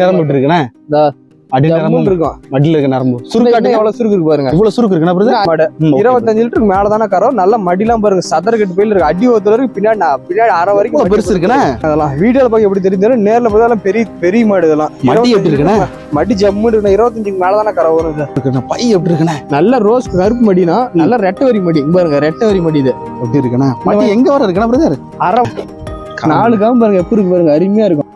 நரம்பு விட்டு இருக்குண்ணே? அடி ஜம்முன்னு நரம்பு. இருக்கும். மடியில இருக்க நரம்பு. சுருக்காட்டி எவ்வளவு சுருக்கு இருக்கு பாருங்க. இவ்வளவு சுருக்கு மாடு இருபத்தஞ்சு லிட்டருக்கு மேல தானே நல்ல மடிலாம் பாருங்க. சதர் கட்டு போயில இருக்கு. அடி ஒருத்தர் இருக்கு பின்னாடி பின்னாடி அரை வரைக்கும் பெருசு இருக்குண்ணே. அதெல்லாம் வீடியோல பார்க்க எப்படி தெரிஞ்சாலும் நேர்ல பார்த்தாலும் பெரிய பெரிய மாடு இதெல்லாம். மடி எப்படி இருக்குண்ணே? மடி ஜம்மு இருக்கு இருபத்தஞ்சுக்கு மேல தானே கரை வரும். பை எப்படி இருக்குண்ணே? நல்ல ரோஸ் கருப்பு மடினா நல்ல ரெட்டை வரி மடி. பாருங்க ரெட்டை வரி மடி இது. எப்படி இருக்குண்ணே? மடி எங்க வர இருக்குண்ணா பிரதர்? அரை நாலு பாருங்க. எப்படி இருக்கு பாருங்க? அருமையா இருக்கும்.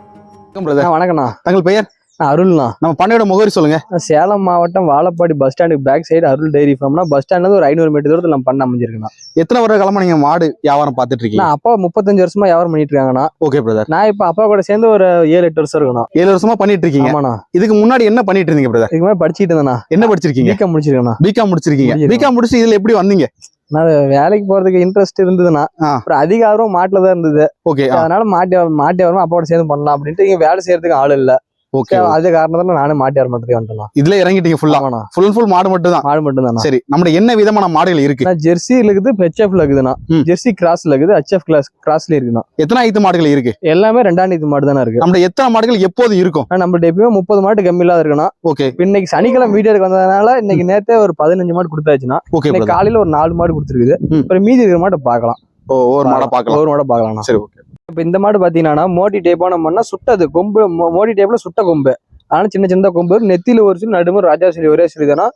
வணக்கம்ண்ணா. தங்கள் பெயர்? அருள்ண்ணா. நம்ம பண்ணையோட முகவரி சொல்லுங்க. சேலம் மாவட்டம் வாழப்பாடி பஸ் ஸ்டாண்டுக்கு பேக் சைடு அருள் டைரி ஃபார்ம்னா பஸ் ஸ்டாண்ட்ல ஒரு ஐநூறு மீட்டர் தூரத்தில் நம்ம பண்ண அமைஞ்சிருக்கேன் எத்தனை வருட காலமா நீங்க மாடு வியாபாரம் பார்த்துட்டு இருக்கீங்க? அப்பா முப்பத்தஞ்சு வருஷமா வியாபாரம் பண்ணிட்டு இருக்காங்கண்ணா. ஓகே பிரதர் நான் இப்ப அப்பா கூட சேர்ந்து ஒரு ஏழு எட்டு வருஷம் இருக்கணும் ஏழு வருஷமா பண்ணிட்டு இருக்கீங்க. ஆமாண்ணா. இதுக்கு முன்னாடி என்ன பண்ணிட்டு இருந்தீங்க பிரதர் இதுக்கு மாதிரி படிச்சுட்டு இருந்தேண்ணா. என்ன படிச்சிருக்கீங்க? பிகாம் முடிச்சிருக்கேண்ணா. பிகாம் முடிச்சிருக்கீங்க. முடிச்சிருக்கேன். பிகாம் முடிச்சு இதுல எப்படி வந்தீங்க? நான் வேலைக்கு போறதுக்கு இன்ட்ரெஸ்ட் இருந்ததுண்ணா ஆ. அப்புறம் அதிக ஆர்வம் மாட்டுல தான் இருந்தது. ஓகே அதனால மாட்டி மாட்டி வரணும் அப்பாவோட சேர்ந்து பண்ணலாம் அப்படின்ட்டு இங்க வேலை செய்யறதுக்கு ஆள் இல்ல. ஓகே அது காரணத்தால நானும் மாட்டி வர மாட்டேன் வந்துட்டேன் இதுல இறங்கிட்டீங்க ஃபுல்லா ஃபுல் அண்ட் ஃபுல் மாடு மட்டும் தான் மாடு மட்டும் தானா சரி நம்மள என்ன விதமான மாடுகள் இருக்கு? ஜெர்சி இருக்குது ஹெச்எஃப்ல இருக்குதுண்ணா. ஜெர்சி கிராஸ்ல இருக்குது ஹெச்எஃப் கிளாஸ் கிராஸ்ல இருக்குண்ணா எத்தனை ஐத்து மாடுகள் இருக்கு? எல்லாமே ரெண்டாம் நீத்து மாடு தானே இருக்கு. நம்மள எத்தனை மாடுகள் எப்போது இருக்கும்? நம்மள்ட்ட எப்பயுமே முப்பது மாட்டு கம்மி இல்லாத இருக்கணும் ஓகே. இன்னைக்கு சனிக்கிழமை வீடியோ எடுக்க வந்ததுனால இன்னைக்கு நேத்தே ஒரு பதினஞ்சு மாடு கொடுத்தாச்சுன்னா ஓகே காலையில ஒரு நாலு மாடு கொடுத்துருக்குது. அப்புறம் மீதி இருக்கிற மாட்டை பார்க்கலாம். ஓ ஒரு மாடை பார்க்கலாம். ஒரு மாடை பார்க்கலாம் சரி ஓகே. இப்போ இந்த மாடு பாத்தீங்கன்னா மோட்டி டைப்பான மண்ணா சுட்டது. கொம்பு மோடி மோட்டி சுட்ட கொம்பு. ஆனா சின்ன சின்ன கொம்பு. நெத்தியில் ஒரு சிறு நடுமுறை ராஜா ஒரே சொல்லி தானா?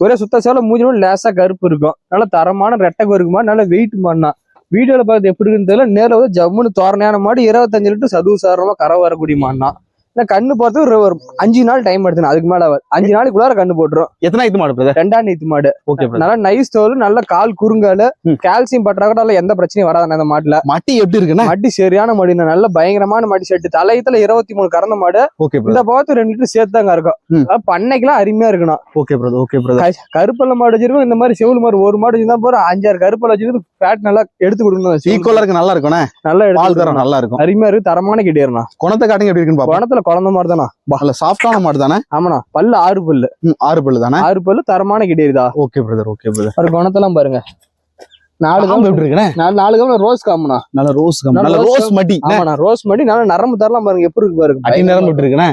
ஒரே சுத்த சேவல மூஞ்சி லேசாக லேசா கருப்பு இருக்கும். நல்ல தரமான ரெட்டை இருக்குமா நல்ல வெயிட் மண்ணா வீடியோவில் பார்த்து எப்படி இருக்குன்னு தெரியல. நேரில் வந்து ஜம்முன்னு தோரணையான மாடு இருபத்தஞ்சு லிட்டர் சதுவு சாரமா கரை வரக்கூடிய மண்ணா இந்த கண்ணு போறது ஒரு ஒரு அஞ்சு நாள் டைம் எடுத்துனா அதுக்கு மேல. அஞ்சு நாளைக்குள்ளார கண்ணு போட்டுரும். எத்தனை ஐத்து மாடு ரெண்டாம் நீத்து மாடு ஓகே நல்லா நைஸ் தோல் நல்ல கால் குறுங்காலு. கால்சியம் பற்றாக்கட்டால எந்த பிரச்சனையும் வராது அந்த மாட்டுல. மட்டி எப்படி இருக்குண்ணே? மடி சரியான மடி நல்ல பயங்கரமான மடி செட்டு தலையத்துல இருபத்தி மூணு கறந்த மாடு. ஓகே இந்த பார்த்து ரெண்டு லிட்டர் சேர்த்தாங்க இருக்கும். பண்ணைக்கெல்லாம் அருமையா இருக்கணும். ஓகே பிரதர் ஓகே பிரதர் கருப்பல்ல மாடு வச்சிருக்கோம். இந்த மாதிரி செவுள் மாடு ஒரு மாடு வச்சிருந்தா போற அஞ்சாறு கருப்பல் வச்சிருந்து ஃபேட் நல்லா எடுத்து கொடுக்கணும். ஈக்குவலா இருக்கு நல்லா இருக்கும்ண்ணே? நல்லா எடுத்து. நல்லா இருக்கும். அருமையா இருக்கு. தரமான கிட்டேருண்ணா குணத்தை காட்டுங்க எப்படி இருக்குன்னு குணத்துல குழந்த மாதிரி தானா நல்ல சாஃப்டான மாடு தானே ஆமாண்ணா. பல்லு ஆறு பல்லு. ஆறு பல்லு தானே ஆறு பல்லு தரமான கிட்டேருதா ஓகே பிரதர் ஓகே பிரதர் ஒரு குணத்தெல்லாம் பாருங்க. நாலு காம்பு காம்பு. எப்படி இருக்குண்ணே? நாலு நாலு காம்பு ரோஸ் காம்புண்ணா. நல்ல ரோஸ் கம் நல்ல ரோஸ் மட்டி. ஆமாண்ணா ரோஸ் மடி நல்லா நரம்பு தரலாம் பாருங்க. எப்படி இருக்கு பாருங்க. அடி நரம்பு விட்டு இருக்குண்ணே?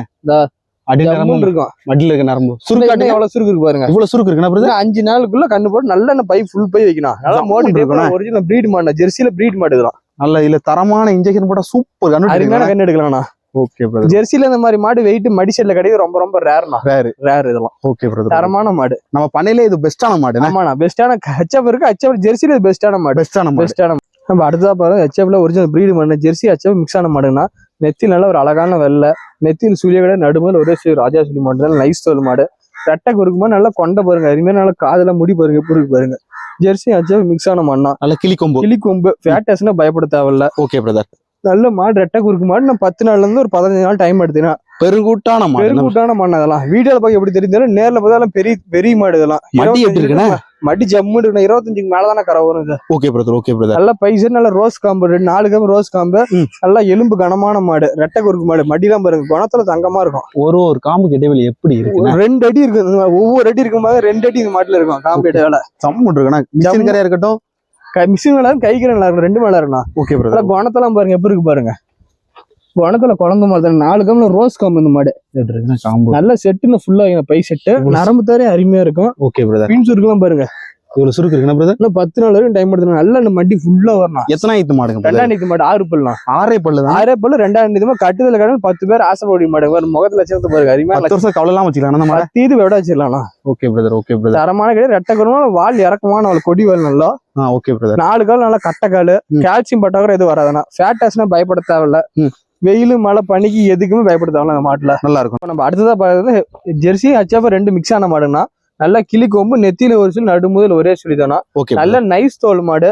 அடி நரம்பு. இருக்கும். மடியில இருக்க நரம்பு. சுருக்காட்டி எவ்வளவு சுருக்கு இருக்கு பாருங்க. இவ்வளவு சுருக்கு இருக்குண்ணா பிரதர் அஞ்சு நாளுக்குள்ள கண்ணு போட்டு நல்ல பை ஃபுல் பை வைக்கணும். நல்லா ஜம்முன்னு மோடி இருக்கணும். ஒரிஜினல் பிரீட் மாடு ஜெர்சியில பிரீட் மாடு இதெல்லாம். நல்ல இல்ல தரமான இன்ஜெக்ஷன் போட்டா சூப்பர் கண்ணு கண்ணு எடுக்கலாம்ண்ணா. ஓகே பிரதர் ஜெர்சியில இந்த மாதிரி மாடு வெயிட் மடிசெட்ல கிடையாது ரொம்ப ரொம்ப ரேர்ண்ணா Rare. ரேர் இதெல்லாம். ஓகே பிரதர் தரமான மாடு. நம்ம பண்ணையில இது பெஸ்டான மாடு ஆமாண்ணா பெஸ்டான ஹெச்எஃப் இருக்கு ஹெச்எஃப் ஜெர்சியில பெஸ்டான மாடு. பெஸ்டான மாடு. பெஸ்டான நம்ம அடுத்ததா பாருங்க ஹெச்எஃப்ல ஒரிஜினல் பிரீடு மாடு ஜெர்சி ஹெச்எஃப் மிக்ஸ் ஆன மாடுனா நெத்தியில் நல்ல ஒரு அழகான வெள்ளை. நெத்தியில் சுழிய கடை நடுமையில் ஒரே சுழி ராஜா சுழி மாடு. நல்ல நைஸ் தோல் மாடு. ரெட்டை குறுக்குமா நல்லா கொண்டை பாருங்க. அதுமாதிரி நல்லா காதுல முடி பாருங்க எப்படி இருக்கு பாருங்க. ஜெர்சி ஹெச்எஃப் மிக்ஸ் ஆன மண்ணா நல்ல கிளி கொம்பு. கிளி கொம்பு. ஃபேட்டஸ்னா பயப்பட தேவையில்ல. ஓகே பிரதர் நல்ல மாடு ரெட்டை குறுக்கு மாடு. நான் பத்து நாள்ல இருந்து ஒரு பதினஞ்சு நாள் டைம் எடுத்தேன். பெருங்கூட்டான மாடு பெருங்கூட்டான மண் அதெல்லாம். வீடியோல பார்க்க எப்படி தெரிஞ்சாலும் நேர்ல பார்த்தாலும் பெரிய பெரிய மாடு இதெல்லாம். மட்டி எப்படி இருக்குண்ணே? மடி ஜம்மு இருக்கு இருபத்தஞ்சுக்கு மேலதானே கரை வரும் இது. ஓகே பிரதர் ஓகே பிரதர் நல்ல பைசு நல்ல ரோஸ் காம்பு ரெண்டு நாலு காம்பு ரோஸ் காம்பு. நல்லா எலும்பு கனமான மாடு. ரெட்டை குறுக்கு மாடு. மடிலாம் பாருங்க குணத்துல தங்கமா இருக்கும். ஒரு ஒரு காம்புக்கு இடைவெளி எப்படி இருக்குண்ணே? ஒரு ரெண்டு அடி இருக்கு. ஒவ்வொரு அடி இருக்கும்போது ரெண்டு அடி இந்த மாட்டுல இருக்கும். காம்பு இடைவேளை சம்மு இருக்குண்ணா. மிஷின். கரையா இருக்கட்டும் மிஷின் நல்லா இருக்கும் கைக்கு நல்லா இருக்கும் ரெண்டு மேல இருக்குண்ணா ஓகே நல்லா பிரதர் குணத்தெல்லாம் பாருங்க எப்படி இருக்கு பாருங்க. குணத்துல குழந்த மாதிரி தானே. நாலு காம்புல ரோஸ் காம்பு இந்த மாடு. காம்பு நல்ல செட்டுன்னு ஃபுல்லா பை செட்டு நரம்பு தாரே அருமையா இருக்கும். ஓகே பிரதர் பின்ஸ் இருக்கலாம் பாருங்க. இவ்வளவு சுருக்கு இருக்குண்ணா பிரதர் இன்னும் பத்து நாள் வரைக்கும் டைம் எடுத்து நல்லா இந்த மண்டி ஃபுல்லா வரணும். எத்தனை ஐத்து மாடுங்க? ரெண்டாம் நீத்து மாடு ஆறு பல்லாம் ஆறே பல்லு தான்? ஆறே பல்லு ரெண்டாம் நீத்து கட்டுதல கடல் பத்து பேர் ஆசைப்படி மாடு. ஒரு முகத்துல சேர்த்து பாருங்க அருமையா பத்து வருஷம் கவலை எல்லாம் வச்சுக்கலாம் மாடு? தீது விட வச்சிடலாம் ஓகே பிரதர் ஓகே பிரதர் தரமான கிடையாது ரெட்டை கருவம் வால் இறக்கமான அவள் கொடி வால் நல்லா. ஓகே பிரதர் நாலு கால் நல்லா கட்டை காலு. ம். கால்சியம் பட்டாக்கிற எதுவும் வராதுண்ணா. ஃபேட்டஸ்னா பயப்பட தேவையில்ல. வெயில் மழை பனிக்கு எதுக்குமே பயப்பட தேவையில்ல அந்த மாட்டுல. நல்லா இருக்கும். நம்ம அடுத்ததா பார்த்தது ஜெர்சி ஹச்எஃப் ரெண்டு மிக்ஸ் ஆன மாடுனா நல்லா கிளி கொம்பு நெத்தியில ஒரு சொல்லி நடுமுதல் ஒரே சொல்லிதானா ஓகே நல்ல நைஸ் தோல் மாடு.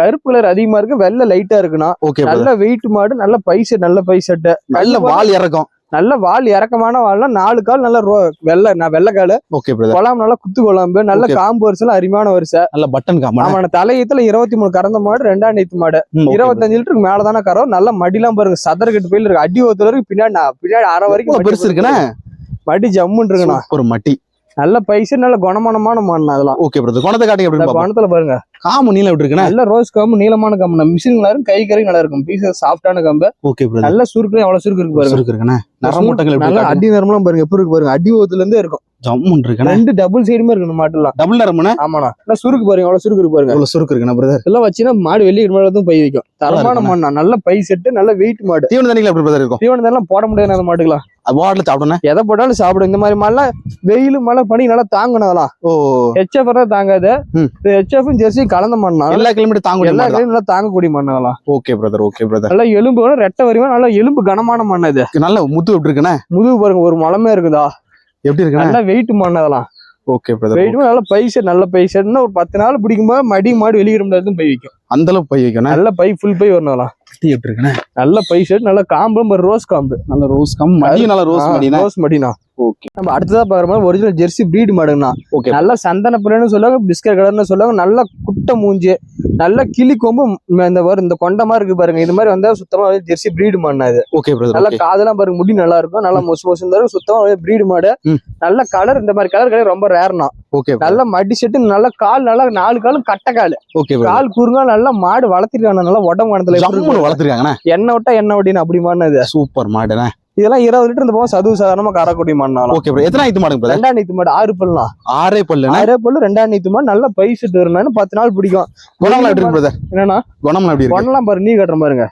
கருப்பு கலர் அதிகமா இருக்கு வெள்ளை லைட்டா இருக்குண்ணா. நல்ல வெயிட் மாடு நல்ல பைசெட் நல்ல பைசெட்டு நல்ல வால் இறக்கம். நல்ல வால் இறக்கமான வால்னா நாலு கால் நல்ல ரோ வெள்ளை நான் வெள்ளை காலு. ஓகே குழம்பு நல்லா குத்து குழம்பு நல்ல. காம்பு வரிசைலாம் அருமையான வரிசை. நல்ல பட்டன் காம்பு ஆமா தலையத்துல இருபத்தி மூணு கறந்த மாடு ரெண்டாம் நீத்து மாடு. இருபத்தஞ்சு லிட்டருக்கு மேலதானே கரம் நல்ல மடிலாம் பாருங்க சதர் கட்டு போயில இருக்கு. அடி ஒருத்தர் இருக்கு பின்னாடி பின்னாடி அரை வரைக்கும் பெருசு இருக்குண்ணே மடி ஜம்முன்னு இருக்குண்ணா ஒரு மட்டி நல்ல பைசா நல்ல குணமானமான மண் அதெல்லாம். ஓகே பிரதர் குணத்தை இந்த எப்படி குணத்துல பாருங்க. காமு நீளம் எப்படி இருக்குண்ணே? நல்ல ரோஸ் கம்பு நீளமான கம்பு நம்ம மிஷின் நல்லா இருக்கும் கை கறி நல்லா இருக்கும். பீஸ் சாஃப்டான கம்பு. ஓகே பிரதர் நல்ல சுருக்கு எவ்வளவு சுருக்கு இருக்கு பாருங்க. இருக்கு இருக்குண்ணே. நரமூட்டங்கள் எப்படி நல்ல? அடி நரம்பெல்லாம் பாருங்க எப்படி இருக்கு பாருங்க. அடி ஓத்துல இருந்தே இருக்கும். ஜம்முன்னு இருக்குண்ணே ரெண்டு டபுள் சைடுமே இருக்கு இந்த மாட்டுலாம். டபுள் நரம்புண்ணே ஆமாண்ணா. நல்லா சுருக்கு பாருங்க எவ்வளவு சுருக்கு பாருங்க. இவ்வளவு சுருக்கு இருக்குண்ணே பிரதர் இதெல்லாம் வச்சுன்னா மாடு வெளியே மேலதான் பை வைக்கும். தரமான. மண்ணா நல்ல பை செட்டு நல்ல வெயிட் மாடு. தீவன தண்ணிகள் எப்படி பிரதர் இருக்கும்? தீவனம் எல்லாம் போட முடியாது அந்த மாட்டுக்கலாம் வார்டில் சாப்பிடணும் எதை போட்டாலும் சாப்பிடும். இந்த மாதிரி மழை வெயில் மழை பனி நல்லா தாங்கணும் அதெல்லாம். ஓ. ஹெச்எஃப் தாங்காது. ஹெச்எஃப் ஜெர்சியும் கலந்த மண்ணா எல்லா கிலோமீட்டர் தாங்க எல்லா கையும் நல்லா தாங்கக்கூடிய மண் அதெல்லாம். ஓகே பிரதர் ஓகே பிரதர் நல்லா எலும்பு ரெட்டை வரிவா நல்லா எலும்பு கனமான மண் இது. நல்ல முத்து எப்படி இருக்குண்ணே? முதுகு பாருங்க ஒரு மலமே இருக்குதா? எப்படி இருக்குண்ணே? நல்லா வெயிட் மண் அதெல்லாம். ஓகே பிரதர் வெயிட் நல்ல பைசா நல்ல பைசா ஒரு பத்து நாள் பிடிக்கும்போது மடி மாடு வெளியிட முடியாது பை வைக்கும். அந்த அளவுக்கு பை வைக்கணும். நல்ல பை ஃபுல் பை வரணும் அதெல்லாம். எப்படி இருக்குண்ணே நல்ல பை ஷர்ட் நல்ல காம்பு ரோஸ் காம்பு. நல்ல ரோஸ் கம் மடியும் நல்ல ரோஸ் மடினா ரோஸ் மடினா ஓகே நம்ம அடுத்ததா பாக்குற மாதிரி ஒரிஜினல் ஜெர்சி பிரீடு மாடுங்கண்ணா. ஓகே நல்ல சந்தன புரியன்னு சொல்லுவாங்க பிஸ்கட் கலர்னு சொல்லுவாங்க நல்ல குட்டை மூஞ்சி நல்ல கிளி கொம்பு இந்த வரும் இந்த கொண்ட மாதிரி இருக்கு பாருங்க. இது மாதிரி வந்தா சுத்தமா ஜெர்சி பிரீடு மாடுனா இது. ஓகே நல்ல காதெல்லாம் பாருங்க முடி நல்லா இருக்கும். நல்லா மொசு மொசு இருக்கும் சுத்தமா பிரீடு மாடு. நல்ல கலர் இந்த மாதிரி கலர் கலர் ரொம்ப ரேர்னா ஓகே நல்ல மடி செட்டு நல்ல கால் நல்லா நாலு காலும் கட்டை கால். ஓகே கால் குறுங்கா நல்லா மாடு வளர்த்திருக்காங்க. நல்லா உடம்பு கணத்துல ஜம்முன்னு வளர்த்துருக்காங்கண்ணே. எண்ணெய் விட்டா எண்ணெய் விட்டின்னு அப்படி மாடுனது சூப்பர் மாடுண்ணே. இதெல்லாம் இருபது லிட்டர் இந்த போக சதுவு சாதாரணமா கறக்கூடிய மாடுனாலும் ஓகே ப்ரோ எத்தனை ஆயிரத்து மாடுங்க ரெண்டாம் நீத்து மாடு ஆறு பல்லாம் ஆறே பல்லுண்ணே ஆறே பல்லு ரெண்டாம் நீத்து மாடு நல்ல பைசட்டு வரணும் பத்து நாள் பிடிக்கும். குணம்லாம் எப்படி இருக்கு பிரதர் என்னன்னா குணம்லாம் எப்படி குணம்லாம் பாருங்க நீ கட்டுற பாருங்க.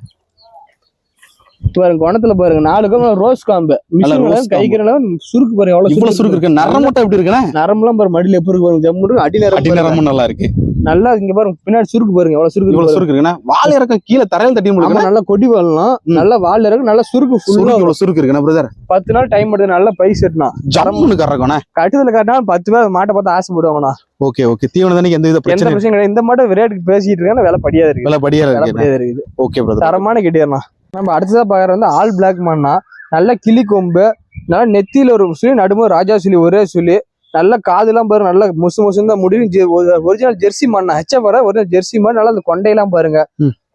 பாருங்க குணத்துல பாருங்க நாலு காம்பு ரோஸ் காம்பு மிஷின் ரோஸ் கைக்கிற சுருக்கு பாருங்க எவ்வளவு இவ்வளவு சுருக்கு இருக்கு. நரமுட்டை எப்படி இருக்குண்ணே? நரம்புலாம் பாருங்க மடியில எப்படி இருக்கு பாருங்க ஜம்மு அடி அடி நரம்பு பாருங்க. நரமும் நல்லா இருக்கு. நல்லா இங்க பாருங்க பின்னாடி சுருக்கு பாருங்க எவ்வளவு சுருக்கு இவ்வளவு சுருக்கு இருக்குண்ணே? வால் இறக்கம் கீழே தரையில் தட்டி. முடியும் நல்லா கொடி வரலாம். நல்லா வால் இருக்கு நல்லா சுருக்கு ஃபுல்லா இவ்வளவு சுருக்கு இருக்குண்ணே பிரதர் பத்து நாள் டைம் எடுத்து நல்லா பைசட்னா ஜம்முன்னு கறக்கணும் கட்டுதல காட்டினா பத்து பேர் மாட்டை பார்த்து ஆசைப்படுவாங்கண்ணா. Okay okay. தீவன தண்ணிக்கு எந்த வித பிரச்சனை பிரச்சனையும் கிடையாது. இந்த மாட்டை ரேட்டுக்கு பேசிட்டு இருக்காங்க விலை படியாது இருக்கு. விலை படியா இருக்கு. ஓகே பிரதர் தரமான கிட்டியர்னா நம்ம அடுத்ததா பாக்குறது வந்து ஆல் பிளாக் மண்ணா. நல்ல கிளி கொம்பு நல்ல நெத்தியில ஒரு சுழி நடுமோ ராஜா சுழி ஒரே சுழி நல்ல காதுலாம் பாருங்க நல்ல முசு முசுன்னு தான் முடியும் ஒரிஜினல் ஜெர்சி மண்ணா. ஹெச்எஃப் வர ஒரிஜினல் ஜெர்சி மாடு நல்லா அந்த கொண்டையெல்லாம் பாருங்க.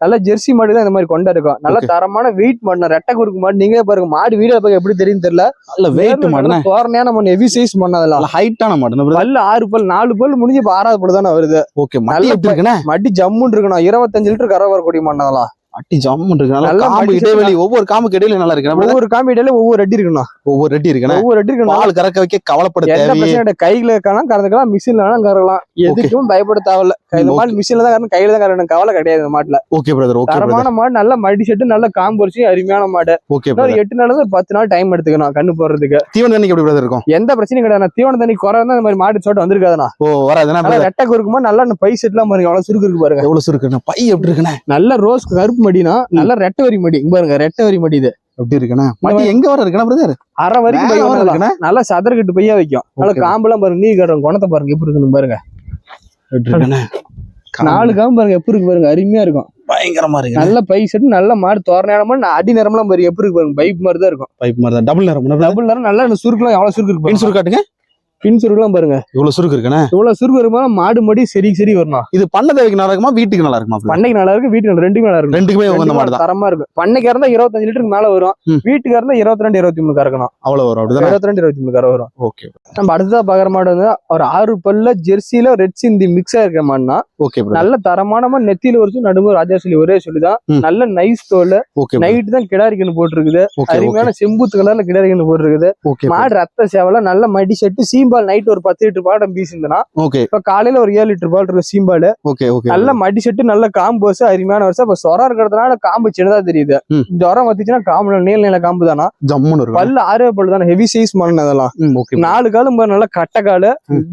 நல்ல ஜெர்சி மாடு தான் இந்த மாதிரி கொண்டை இருக்கும். நல்ல. தரமான வெயிட் மண்ணா ரெட்டை குறுக்கு மாடு நீங்களே பாருங்க மாடு வீடியோ பார்க்க எப்படி தெரியும் தெரியல. நல்ல வெயிட் மாடுண்ணே நல்ல தோரணையான மண் ஹெவி சைஸ் மண் அதெல்லாம். ஹைட்டான பிரதர் பல்லு ஆறு பல் நாலு பல் முடிஞ்சு இப்ப ஆறாவது பல் தானே வருது. ஓகே மடி எப்படி மடி ஜம்முன்னு இருக்கணும். இருபத்தஞ்சு லிட்டர் கரை வரக்கூடிய மண் அதெல்லாம். மட்டி ஜம்முன்னு இருக்கு நல்ல நல்ல காம்பு இடைவெளி ஒவ்வொரு காம்புக்கு இடையில நல்லா இருக்கு ஒவ்வொரு காமிடியில ஒவ்வொரு அடி இருக்கணும். ஒவ்வொரு ரெட்டி இருக்குண்ணே ஒவ்வொரு அடி இருக்கணும். பால் கறக்க வைக்க கவலைப்பட எந்த தேவையே. பிரச்சனை கிடையாது. கையில இருக்கலாம் கறந்துக்கலாம் மிஷின்ல வேணாலும் கறக்கலாம். எதுக்கும் பயப்பட தேவையில்ல. இந்த மாடு மிஷின்ல தான் கறந்து கையில தான் கறக்கணும் கவலை கிடையாது இந்த மாட்டுல. ஓகே பிரதர் ஓகே தரமான மாடு நல்ல மடி செட்டு நல்ல காம்பரிச்சு அருமையான மாடு. ஓகே ஒரு எட்டு நாள் பத்து நாள் டைம் எடுத்துக்கணும் கண்ணு போடுறதுக்கு. தீவன தண்ணிக்கு எப்படி பிரதர் இருக்கும்? எந்த பிரச்சனையும் கிடையாது. தீவன தண்ணி குறை இந்த மாதிரி மாடு சோட்டு வந்திருக்காதுண்ணா. ஓ நல்லா ரெட்டை குறுக்குமா நல்லா பை செட்லாம் பாருங்க எவ்வளவு சுருக்கு இருக்கு பாருங்க. எவ்வளவு சுருக்குண்ணே பை எப்படி இருக்குண்ணே? நல்ல ரோஸ் கருப்பு மடினா நல்ல ரெட்டை வரி மடி. இங்க பாருங்க ரெட்டை வரி மடி இது. எப்படி இருக்குண்ணே? மடி எங்க வர இருக்குண்ணா பிரதர் அரை வரைக்கும் பை மேல வர வரலாம். இருக்குண்ணே நல்லா சதறக்கிட்டு பையா வைக்கும். நல்ல. காம்பெல்லாம் பாருங்க நீ கட்டுற குணத்தை பாருங்க எப்படி இருக்குன்னு பாருங்க. நாலு காம்பு பாருங்க எப்படி இருக்கு பாருங்க அருமையா இருக்கும். பயங்கரமா இருக்கு நல்ல பை செட் நல்ல மாடு தோரணையான அடி நேரம்லாம் பாருங்க எப்படி இருக்கு பாருங்க பைப் மாதிரி தான் இருக்கும். பைப் மாதிரி தான். டபுள் நேரம் டபுள் நேரம் நல்லா சுருக்குலாம் எவ்வளவு சுருக்கு இருக்கு பின் பாருங்க. சுருக்கு காட்டுங்க பின் சுருக்குலாம் பாருங்க. இவ்வளவு சுருக்கு இருக்குண்ணே? இவ்வளவு சுருக்கு இருக்கும்போது மாடு மடி சரி சரி வரணும். இது பண்ண தேவைக்கு நல்லா இருக்குமா வீட்டுக்கு நல்லா இருக்குமா பண்ணைக்கு நல்லா இருக்கு வீட்டுக்கு நல்லா- ரெண்டுமே நல்லா இருக்கும் ரெண்டுக்குமே உகந்த மாடு தான் தரமா இருக்கும் பண்ணைக்கு இருந்தா இருபத்தஞ்சு லிட்டருக்கு மேல வரும். வீட்டுக்கு இருந்தா இருபத்தி ரெண்டு இருபத்தி மூணு கறக்கணும். அவ்வளவு வரும் அப்படிதானே? இருபத்தி ரெண்டு இருபத்தி மூணு கரை வரும். ஓகே. நம்ம அடுத்ததா பாக்குற மாடு வந்து ஒரு ஆறு பல்ல ஜெர்சியில ரெட் சிந்தி மிக்ஸ் ஆயிருக்க மாடுனா ஓகே நல்ல தரமான மாடு. நெத்தியில ஒரு நடுவு ராஜா சொல்லி ஒரே சொல்லிதான். நல்ல நைஸ் தோல். நைட் தான் கிடாரிக்கன்னு போட்டிருக்குது. அருமையான செம்புத்து கலர்ல கிடாரிக்கன்னு போட்டிருக்குது. மாடு ரத்த சேவல நல்ல மடி செட்டு சீம்பால் நைட் ஒரு பத்து லிட்டர் பாடம் பீசிருந்தனா ஓகே இப்ப காலையில ஒரு ஏழு லிட்டர் பால் இருக்கும் சீம்பால். ஓகே ஓகே நல்ல மடி செட்டு நல்ல காம்பு வச்சு அருமையான வருஷம் இப்ப சொரம் இருக்கிறதுனால காம்பு சின்னதா தெரியுது. ஜுரம் வத்துச்சுன்னா காம்பு நீல நீல காம்பு தானா? ஜம்முன்னு பல்லு ஆறே பல்லு தானே. ஹெவி சைஸ் மண் அதெல்லாம். நாலு காலும் நல்லா கட்டை காலு.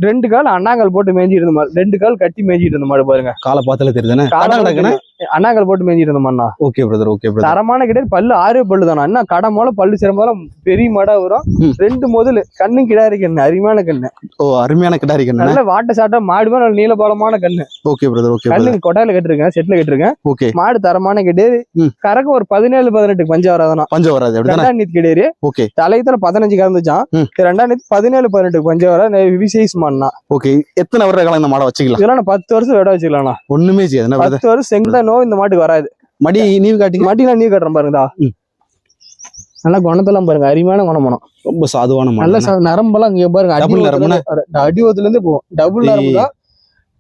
ரெண்டு கால் அண்ணாங்கல் போட்டு மேய்ஞ்சிட்டு இருந்த மாடு ரெண்டு கால் கட்டி மேய்ஞ்சிட்டு இருந்த மாடு பாருங்க. காலை பார்த்தாலே கிடக்குண்ணே அண்ணாங்கல் போட்டு மேய்ஞ்சிட்டு இருந்த மாடுனா ஓகே பிரதர் ஓகே பிரதர் தரமான கிடையாது பல்லு ஆறே பல்லு தானா? என்ன கடை மூலம் பல்லு சிரமம் பெரிய மடா வரும். ரெண்டு முதல் கண்ணு கிடாரி கண்ணு அருமையான கண்ணு. ஓ அருமையான கிடாரி கண்ணு. நல்ல வாட்ட சாட்டா மாடுமே நல்ல நீளபாலமான கண்ணு. ஓகே பிரதர் ஓகே கண்ணு கொட்டாயில கட்டிருக்கேன் செட்ல கட்டிருக்கேன். ஓகே மாடு தரமான கிடையாது. கறக்க ஒரு பதினேழு பதினெட்டு பஞ்சம் வராதனா பஞ்சம் வராது ரெண்டாம் நீத்து கிடையாது. ஓகே தலையத்துல பதினஞ்சு கறந்துச்சான் ம். ரெண்டாம் நீத்து பதினேழு பதினெட்டு பஞ்சம் வர விசைஸ் மண்ணா ஓகே எத்தனை வருட காலம் இந்த மாடை வச்சுக்கலாம்? இதெல்லாம் பத்து வருஷம் விட வச்சுக்கலாம்ண்ணா. ஒண்ணுமே செய்யாது பத்து வருஷம் செங்கதா நோய் இந்த மாட்டுக்கு வராது. மடி நீவு காட்டிங்க. மட்டிலாம் நீ கட்டுறேன் பாருங்கடா. ம். நல்லா குணத்தெல்லாம் பாருங்க. அருமையான குணமனம் ரொம்ப சாதுவான நல்ல நரம்பெல்லாம் இங்க பாருங்க. அடி நரம்புனா? அடிவத்துல இருந்து போகும் டபுள் நரம்பு தான்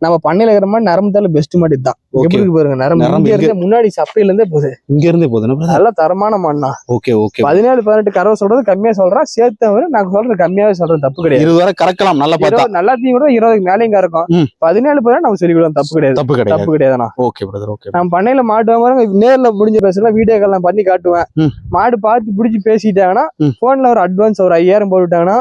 நம்ம பண்ணையில இருக்கிற மாதிரி நரம்பு தால பெஸ்ட் மாடு தான் எப்படி பாருங்க நரம்பு இங்க இருந்தே முன்னாடி சப்பையில இருந்தே போகுது. இங்க இருந்தே பிரதர் நல்ல தரமான மண்ணா. ஓகே ஓகே பதினேழு பதினெட்டு கறவை சொல்றது கம்மியா சொல்றேன் சேர்த்து வரை நான் சொல்றது கம்மியாவே சொல்றது தப்பு கிடையாது. இருபது வரை கறக்கலாம் நல்லா பார்த்தா. இருபது நல்லாத்தையும் கூட இருபதுக்கு மேலேயும் கறக்கும். பதினேழு பதினேழு நம்ம சொல்லிவிடுவோம் தப்பு கிடையாது. தப்பு கிடையாது. தப்பு கிடையாதுண்ணா ஓகே பிரதர் ஓகே நம்ம பண்ணையில மாட்டு வாங்குறவங்க நேர்ல முடிஞ்ச பேசலாம் வீடியோக்கள் நான் பண்ணி காட்டுவேன். மாடு பார்த்து பிடிச்சி பேசிட்டாங்கன்னா. போன்ல ஒரு அட்வான்ஸ் ஒரு ஐயாயிரம் போட்டுட்டாங்கன்னா.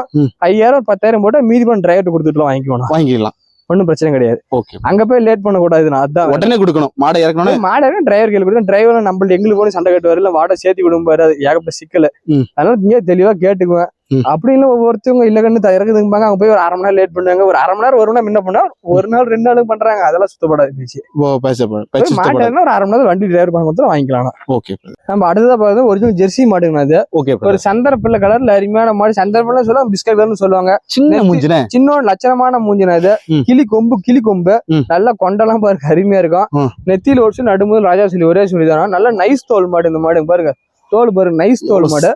ஐயாயிரம் ஒரு பத்தாயிரம் போட்டா மீதி பண்ண டிரைவர் கொடுத்துட்டு வாங்கிக்கணும் வாங்கிக்கலாம். ஒன்றும் பிரச்சனை கிடையாது. ஓகே. அங்க போய் லேட் பண்ணக்கூடாதுண்ணா அதான் உடனே கொடுக்கணும். மாடை இறக்கணும் மாடு டிரைவர் கேள்வி கொடுக்கும் டிரைவர் நம்மள்ட்ட எங்களுக்கு போய் சண்டை கட்டுவாரு இல்ல வாடகை சேர்த்து விடும்பாரு அது ஏகப்பட்ட சிக்கல். அதனால இங்கே தெளிவா கேட்டுக்குவேன். ம். அப்படி இல்லை ஒவ்வொருத்தவங்க இல்ல கண்ணு இறக்குதும்பாங்க அங்க போய் ஒரு அரை மணி நேரம் லேட் பண்ணுவாங்க. ஒரு அரை மணி நேரம் ஒரு மணி நேரம் முன்ன பண்ணா ஒரு நாள் ரெண்டு நாளும் பண்றாங்க. அதெல்லாம் சுத்தப்படாது பேச்சு. ஒரு அரை மணி நேரம் வண்டி டிரைவர் பண்ண கொடுத்தா வாங்கிக்கலாம். ஓகே நம்ம அடுத்ததா பார்த்தா ஒரிஜினல் ஜெர்சி மாடுங்கண்ணா அது. ஓகே ஒரு சந்தர பிள்ளை கலர்ல அருமையான மாடு. சந்தர பிள்ளை சொல்லுவாங்க பிஸ்கட் கலர்னு சொல்லுவாங்க. சின்ன மூஞ்சினே சின்ன லட்சணமான மூஞ்சினா இது ம். கிளி கொம்பு கிளி கொம்பு. நல்லா கொண்டெல்லாம் பாருங்க அருமையா இருக்கும். நெத்தியில ஒரு நடுமுதல் ராஜா சொல்லி ஒரே சொல்லி தானா நல்ல நைஸ் தோல் மாடு இந்த மாடு பாருங்க. தோல் பாருங்க நைஸ் தோல் மாடு.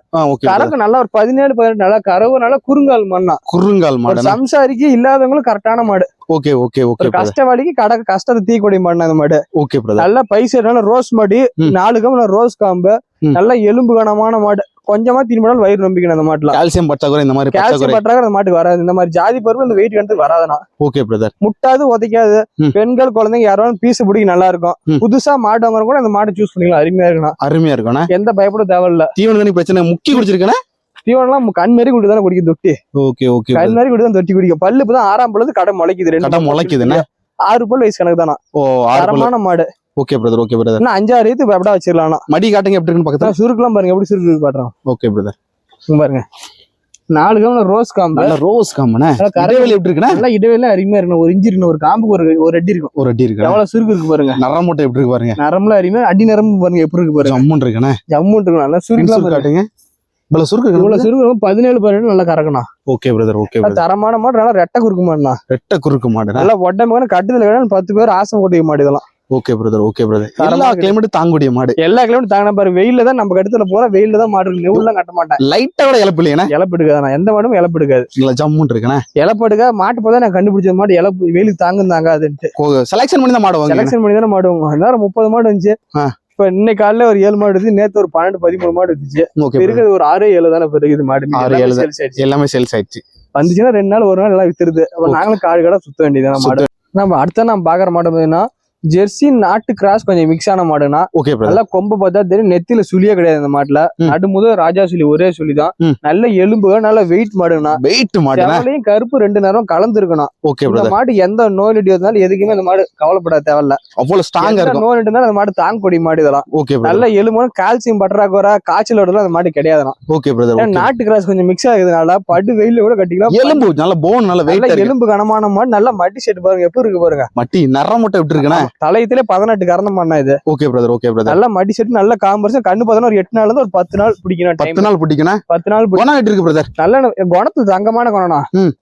கறக்கு நல்லா ஒரு பதினேழு பதினெட்டு நல்லா கறவு நல்லா குறுங்கால் மண்ணா. குறுங்கால் மாடு சம்சாரிக்கு இல்லாதவங்களும் கரெக்டான மாடு. ஓகே ஓகே ஓகே கஷ்டவாளிக்கு கட கஷ்டத்தை தீக்கூடிய மாடு அந்த மாடு. ஓகே நல்ல பைசா ரோஸ் மாடி. நாலு கம்பு ரோஸ் காம்பு. நல்ல எலும்பு கனமான மாடு. கொஞ்சமா திரும்பினாலும் வயிறு நம்பிக்கணும் அந்த மாட்டுல. கால்சியம் பற்றாக்குறை இந்த மாதிரி கால்சியம் பற்றாக்குறை. அந்த மாட்டுக்கு வராது. இந்த மாதிரி ஜாதி பருப்பு இந்த வெயிட் கணத்துக்கு வராதுண்ணா. ஓகே பிரதர் முட்டாது உதைக்காது. பெண்கள் குழந்தைங்க யாரும் பீஸ் பிடிக்க நல்லா இருக்கும். புதுசா மாடு வாங்குற கூட அந்த மாடு சூஸ் பண்ணிக்கலாம். அருமையா இருக்கணும் அருமையா இருக்கும்ண்ணே. எந்த பயப்படும் தேவையில்ல. தீவன தண்ணி பிரச்சனை முக்கி குடிச்சிருக்கேனே தீவனம்லாம் கண் மாரி குடி தானே குடிக்கும் தொட்டி. ஓகே ஓகே கண் மாரி குடி தான் தொட்டி குடிக்கும். பல்லு இப்பதான் ஆறாம் பல்லு கடை முளைக்குது. ரெண்டு கடை பல்லு முளைக்குதுண்ணே? ஆறு பல் வயசு கணக்கு தானா ஓ ஆறு மாடு. ஓகே பிரதர் ஓகே பிரதர் இன்னும் அஞ்சாறு இது எப்படா வச்சிடலாம் மடி காட்டுங்க எப்படி இருக்குன்னு பக்கத்துல? சுருக்குலாம் பாருங்க எப்படி சுருக்கு பாட்டுறோம் ஓகே பிரதர் பாருங்க. நாலு கம்பு ரோஸ் காம்பு ரோஸ் காம்பனே நல்லா கரை இடைவெளி எப்படி இருக்குண்ணே? நல்லா இடைவெளி அருமையா இருக்கணும் ஒரு இன்ச்சு இருக்கணும் ஒரு காம்புக்கு ஒரு ஒரு அடி இருக்கும். ஒரு அடி இருக்கு எவ்வளவு சுருக்கு இருக்கு பாருங்க. நரமூட்டை எப்படி இருக்கு பாருங்க. நரம்புல அருமையா அடி நரம்பு பாருங்க எப்படி இருக்கு பாருங்க. ஜம்முன் இருக்குண்ணே. ஜம்மு இருக்கணும் நல்லா சுருக்கு காட்டுங்க. இவ்வளவு சுருக்கு இவ்வளவு சுருக்கு பதினேழு பதினெட்டு நல்லா கறக்கணும் ஓகே பிரதர் ஓகே தரமான மாடு நல்லா ரெட்டை குறுக்கு மாடுண்ணா. ரெட்ட குறுக்கு மாடுண்ணே. நல்லா ஒட்டமே கட்டுதல் பத்து பேர் ஆசை கொட்டிக்க மாடு இதெல்லாம். ஓகே பிரதர் ஓகே பிரதர் எல்லா. கிளைமேட்டும் தாங்கக்கூடிய மாடு. எல்லா கிலோமீட்டர் தாங்கின பாரு. வெயில்ல தான் நம்ம கடுத்துல போற வெயில்ல தான் மாடு இருக்கு நெவுலாம் கட்ட மாட்டேன். லைட்டா கூட இழப்பு இல்லையாண்ணே இழப்பு எடுக்காது எந்த மாடும் இழப்பு எடுக்காது இல்ல ஜம்முன் இருக்குண்ணே இழப்பு எடுக்க மாட்டு போதான் நான் கண்டுபிடிச்ச மாடு இழப்பு. வெயிலுக்கு தாங்கும் தாங்காதுன்ட்டு. செலக்ஷன் பண்ணி தான் மாடு வாங்க செலக்ஷன் பண்ணி தானே மாடு எல்லாரும் முப்பது மாடு இருந்துச்சு. இப்ப இன்னைக்கு காலையில ஒரு ஏழு மாடு இருந்துச்சு. நேத்து ஒரு பன்னெண்டு பதிமூணு மாடு இருந்துச்சு. இருக்கிறது ஒரு ஆறு ஏழு தானே இருக்குது மாடு. ஆறு, எல்லாமே ஏழு. எல்லாமே சேல்ஸ் ஆயிடுச்சு. வந்துச்சுன்னா ரெண்டு நாள் ஒரு நாள் எல்லாம் வித்துருது. அப்ப. நாங்களும் காடு கடை சுத்த வேண்டியது மாடு. நம்ம அடுத்த நம்ம பாக்குற மாடு பார்த்தீங்கன்னா ஜெர்சி நாட்டு கிராஸ் கொஞ்சம் மிக்ஸ் ஆன மாடுனா ஓகே நல்லா கொம்பு பார்த்தா தெரியும். நெத்தில சுழியே கிடையாது இந்த மாட்டுல. ம். நடுமுதல் ராஜா சுழி ஒரே சுழி தான். நல்ல எலும்பு நல்ல வெயிட் மாடுனா. வெயிட் மாடுண்ணே செவலையும் கருப்பு ரெண்டு நேரம் கலந்து இருக்கணும் ஓகே இந்த மாடு எந்த நோய் நொடி வந்தாலும் எதுக்குமே இந்த மாடு கவலைப்பட தேவையில்ல. அவ்வளவு ஸ்ட்ராங்கா இருக்கும். நோய் நொடி அந்த மாடு தாங்கக்கூடிய மாடு இதெல்லாம். ஓகே நல்ல எலும்பு கால்சியம் பற்றாக்குறை காய்ச்சல் வருதுலாம் அந்த மாடு கிடையாதுனா ஓகே பிரதர் நாட்டு கிராஸ் கொஞ்சம் மிக்ஸ் ஆகுதுனால படு வெயில கூட கட்டிக்கலாம். எலும்பு நல்ல போன் நல்ல வெயிட் இருக்கு. எலும்பு கனமான மாடு நல்ல மட்டி செட் பாருங்க. எப்படி இருக்கு பாருங்க. மட்டி நரமுட்டை எப்படி இருக்குண்ணே? தலையத்திலே பதினெட்டு கறந்த மாடுனா இது. ஓகே பிரதர் ஓகே பிரதர் நல்ல மடி செட் நல்ல காம்பரிசம் கண்ணு பார்த்தா ஒரு எட்டு நாள்ல இருந்து ஒரு பத்து நாள் பிடிக்கணும் பத்து நாள் பிடிக்கணும் பத்து நாள் குணம் இருக்கு பிரதர் நல்ல குணத்து தங்கமான குணம்னா.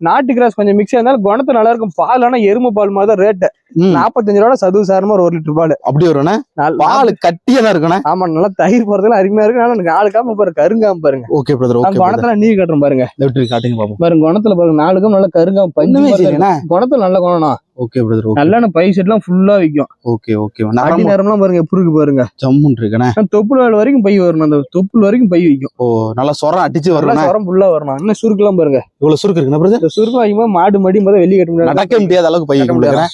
நாட்டு கிராஸ் கொஞ்சம் மிக்ஸ் இருந்தாலும் குணத்து நல்லா இருக்கும். பால் ஆனா எருமை பால் மாதிரி தான் ரேட்டு நாற்பத்தஞ்சு ரூபா சதுவு சாரமா ஒரு லிட்டர் பால். அப்படி நல்ல- பால் கட்டியா தான் இருக்குண்ணே? ஆமா நல்லா தயிர் போறதுல அருமையா இருக்கு. எனக்கு நாலு காம்பு பாருங்க கருங்காம்பு பாருங்க. ஓகே பிரதர் ஓகே குணத்துல நீர் கட்டுறேன் பாருங்க. காட்டுங்க பாருங்க குணத்துல பாருங்க நாலு காம்பு நல்ல செய்யலண்ணே? இருக்கு. குணத்துல நல்ல குணம்னா ஓகே பிரதர் ஓகே நல்ல பை செட்லாம் ஃபுல்லா விற்கும் ஓகே ஓகே நரம் நேரம்லாம் பாருங்க எப்படி இருக்கு பாருங்க ஜம்முன் இருக்குண்ணே தொப்புள் வேலை வரைக்கும் பை வரணும். அந்த தொப்புள் வரைக்கும் பை வைக்கும். ஓ நல்லா சொரம் அடிச்சு வரும்ண்ணே சொரம் ஃபுல்லா வரணும். இன்னும் சுருக்கலாம் பாருங்க. இவ்வளவு சுருக்கு இருக்குண்ணே பிரதர் சுருக்கம் வைக்கும்போது மாடு மடி போது வெளியே கட்ட முடியாது. நடக்க முடியாத அளவுக்கு கட்ட முடியாது.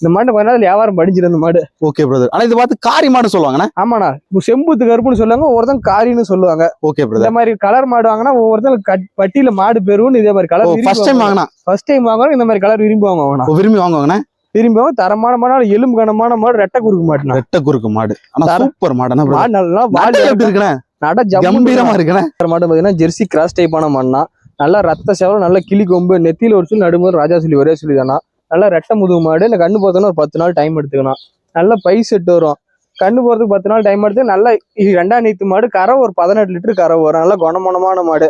இந்த மாடு கொஞ்ச நாள் வியாபாரம் படிச்சிட்டு அந்த மாடு. ஓகே பிரதர் ஆனா இது பார்த்து காரி மாடு சொல்லுவாங்கண்ணே? ஆமாண்ணா. இப்போ செம்புத்து கருப்புன்னு சொல்லுவாங்க ஒருத்தன் காரின்னு சொல்லுவாங்க. ஓகே இந்த பிரதர் மாதிரி கலர் மாடு வாங்கினா ஒவ்வொருத்தன் பட்டியில மாடு பெறுவோம்னு இதே மாதிரி கலர் ஃபர்ஸ்ட் டைம் வாங்கினா? ஃபர்ஸ்ட் டைம் வாங்குவாங்க இந்த மாதிரி கலர் விரும்பி வாங்குவாங்க ஓ, விரும்பி வாங்குவாங்கண்ணே? விரும்பி வாங்க தரமான மாடு எலும்பு கனமான மாடு ரெட்டை குறுக்கு மாட்டுனா ரெட்ட குறுக்கு மாடு. ஆனா சூப்பர் மாடு நல்லா வால் மாடு எப்படி இருக்குண்ணே? நட ஜம்பீரமா இருக்குண்ணே. மாடு பாத்தீங்கன்னா ஜெர்சி கிராஸ் டைப்பான மாடுனா நல்லா ரத்த சேவல் நல்ல கிளி கொம்பு நெத்தியில ஒரு சொல்லி நடுமுறை ராஜா சொல்லி ஒரே சொல்லி தானா நல்லா ரெட்டை முதுகு மாடு இல்லை கண்ணு பார்த்தோன்னா ஒரு பத்து நாள் டைம் எடுத்துக்கணும். நல்ல பை செட் வரும். கண்ணு போகிறதுக்கு பத்து நாள் டைம் எடுத்து நல்லா இது ரெண்டாம் நீத்து மாடு கரை ஒரு பதினெட்டு லிட்டர் கரை வரும். நல்லா குணமனமான மாடு.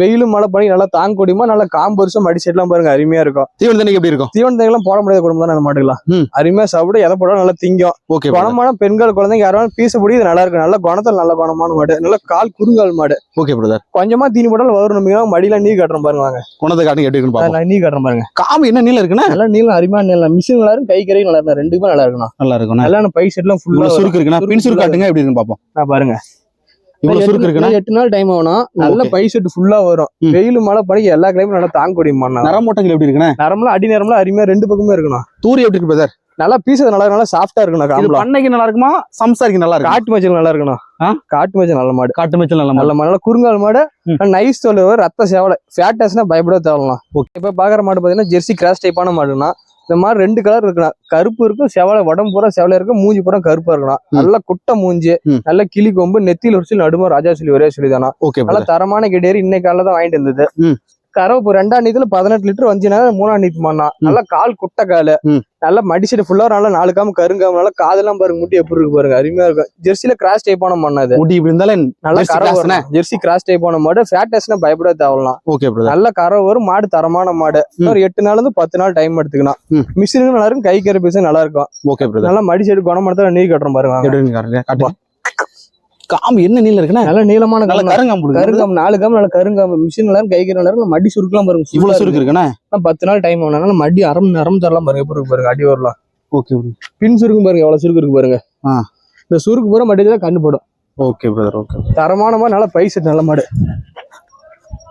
வெயிலும் மழை பண்ணி நல்லா தாங்க முடியுமா? நல்லா காம்பு வருஷம் மடி செட்லாம் பாருங்க அருமையா இருக்கும். தீவன தண்ணி எப்படி இருக்கும்? தீவன தங்கெல்லாம் போட முடியாத குடும்பம் தான் அந்த மாட்டுக்கலாம். அருமையா சாப்பிட்டு எதை போட நல்லா திங்கும். ஓகே குணமான பெண்கள் குழந்தைங்க யாராலும் பீச இது நல்லா இருக்கும். நல்ல குணத்தில் நல்ல குணமான மாடு. நல்ல கால் குறுங்கால் மாடு. ஓகே பிரதர் கொஞ்சமா தீனி போட்டாலும் வரும் நம்ம மடியில நீ கட்டுறோம் பாருங்க வாங்க. குணத்தை காட்டுங்க எப்படி இருக்குன்னு நான் நீ கட்டுறேன் பாருங்க. காம்பு என்ன நீளம் இருக்குண்ணே? நல்லா நீளம் அருமையா நீளம். மிஷின் நல்லா இருக்கும் கை கரையும் நல்லா இருக்கும். ரெண்டுமே நல்லா இருக்கும் நல்லா இருக்கும் நல்லா பை செட்லாம் ஃபுல்லா சுருக்கு சுருக்கு பின் சுருக்கு காட்டுங்க எப்படி இருக்குன்னு பாப்போம். நான் பாருங்க இவ்வளவு சுருக்கு இருக்குண்ணா இன்னும் எட்டு நாள் டைம் ஆகணும் நல்ல. பை செட் ஃபுல்லா வரும். வெயில் மழை பனிக்கு எல்லா கிளைமும் நல்லா தாங்க முடியுமா நரமோட்டங்கள் எப்படி இருக்குண்ணே? நரம்புல அடி நரம்புல அருமையா ரெண்டு பக்கமே இருக்கணும் தூரி எப்படி இருக்கு பிரதர் நல்லா பீசது நல்லா நல்லா சாஃப்டா இருக்கணும் பண்ணைக்கு நல்லா இருக்குமா? சம்சாரிக்கு நல்லா இருக்கும்? காட்டு மச்சல் நல்லா இருக்கணும்? காட்டு மச்சல் நல்ல மாடு. காட்டு மேய்ச்சல் நல்ல நல்ல மாடு. நல்லா குறுங்கால் மாடு. நைஸ் தோல் ரத்த சேவலை. ஃபேட்டஸ்னா பயப்பட தேவலாம் Okay. இப்ப பாக்குற மாடு பாத்தீங்கன்னா ஜெர்சி கிராஸ் டைப்பான மாடுனா இந்த மாதிரி ரெண்டு கலர் இருக்கணும் கருப்பு இருக்கும் செவலை உடம்பு பூரா செவலை இருக்கும் மூஞ்சி பூரா கருப்பா இருக்கணும். நல்ல குட்டை மூஞ்சி. நல்ல கிளி கொம்பு நெத்தியில் ஒரு சொல்லி நடுமா ராஜா சொல்லி ஒரே சொல்லி தானா. ஓகே நல்ல தரமான கிடையாது இன்னைக்கு தான் வாங்கிட்டு இருந்தது இப்போ ரெண்டாம் நீத்துல பதினெட்டு லிட்டர் வஞ்சினா மூணாம் நீத்து மண்ணா நல்ல கால் குட்டை காலு. நல்ல மடிச்சிட்டு ஃபுல்லா நல்லா நாலு காம கருங்காம நல்லா காதெல்லாம் பாருங்க முட்டி எப்படி இருக்கு பாருங்க. அருமையா இருக்கும் ஜெர்சில கிராஸ் டைப்பான மண்ணா இது. முடி இப்படி இருந்தாலும் நல்ல கரை வரும். ஜெர்சி கிராஸ் டைப்பான மாடு ஃபேட்டஸ்னா பயப்பட தேவலாம் ஓகே நல்ல கரை வரும். மாடு தரமான மாடு. ஒரு எட்டு நாள்ல இருந்து பத்து நாள் டைம் எடுத்துக்கணும் ம். மிஷினுக்கு நல்லா இருக்கும். கை கரை பீஸும் நல்லா இருக்கும். ஓகே நல்லா மடிச்சிட்டு குணமடத்துல நீர் கட்டுறோம் பாருங்க. காம்பு என்ன நீளம் இருக்குண்ணே நல்ல நீளமான நல்ல கருங்காம் கருங்காம்பு இருக்கு. கருங்காம் நாலு காம் நல்ல கருங்காம் மிஷின் இருக்கும், கை நல்லா இருக்கும் மடி சுருக்கலாம் பாருங்க. இவ்வளவு சுருக்கு இருக்குண்ணே? ஆனா பத்து நாள் டைம் ஆனால மடி அறம் நரம் தரலாம் பாருங்க. எப்படி இருக்கு பாருங்க அடி வரலாம். ஓகே பின் சுருக்கு பாருங்க எவ்வளவு சுருக்கு இருக்கு பாருங்க. இந்த சுருக்கு பூரா மடி தான் கண்ணு போடும். ஓகே பிரதர் ஓகே தரமான மாதிரி நல்ல பை செட் நல்ல மாடு.